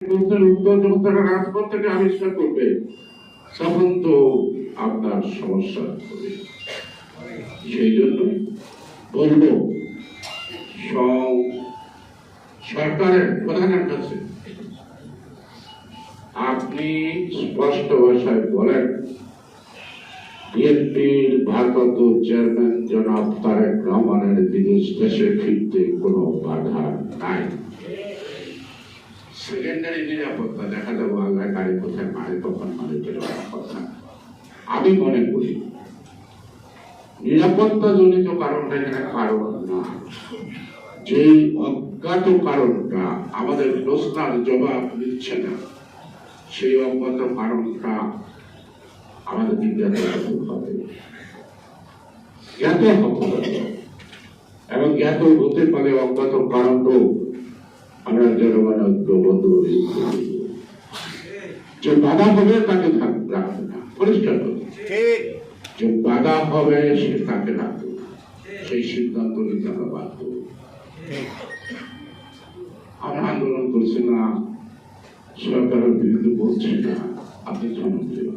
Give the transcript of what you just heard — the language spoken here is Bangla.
উত্তর রাজপথ থেকে আবিষ্কার করবে। তখন তো আপনার সমস্যা হবে। সেই জন্য বলব সরকারের প্রধানের কাছে আপনি স্পষ্ট ভাষায় বলেন, বিএনপির ভারপ্রাপ্ত চেয়ারম্যান জনাব তারেক রহমানের বিদেশ দেশে ফিরতে কোনো বাধা সেকেন্ডারি নিরাপত্তা দেখা যাব আল্লাহ গাড়ি কোথায় মারে তখন মারে কথা। আমি মনে করি নিরাপত্তা জনিত কারণটা এখানে কারণ না যে অজ্ঞাত কারণটা আমাদের প্রশ্নার জবাব দিচ্ছে না, সেই অজ্ঞাত কারণটা আমাদের হতে হবে জ্ঞাত হতে এবং জ্ঞাত হতে পারে অজ্ঞাত কারণটাও আমরা জনগণ ঐক্যবদ্ধ যে বাধা হবে তাকে রাখবে না পরিষ্কার করে যে বাধা হবে সে তাকে রাখবে সেই সিদ্ধান্ত নিতে আমরা বাধ্য। আমরা আন্দোলন করছি না সরকারের বিরুদ্ধে বলছি না আপনি জনপ্রিয়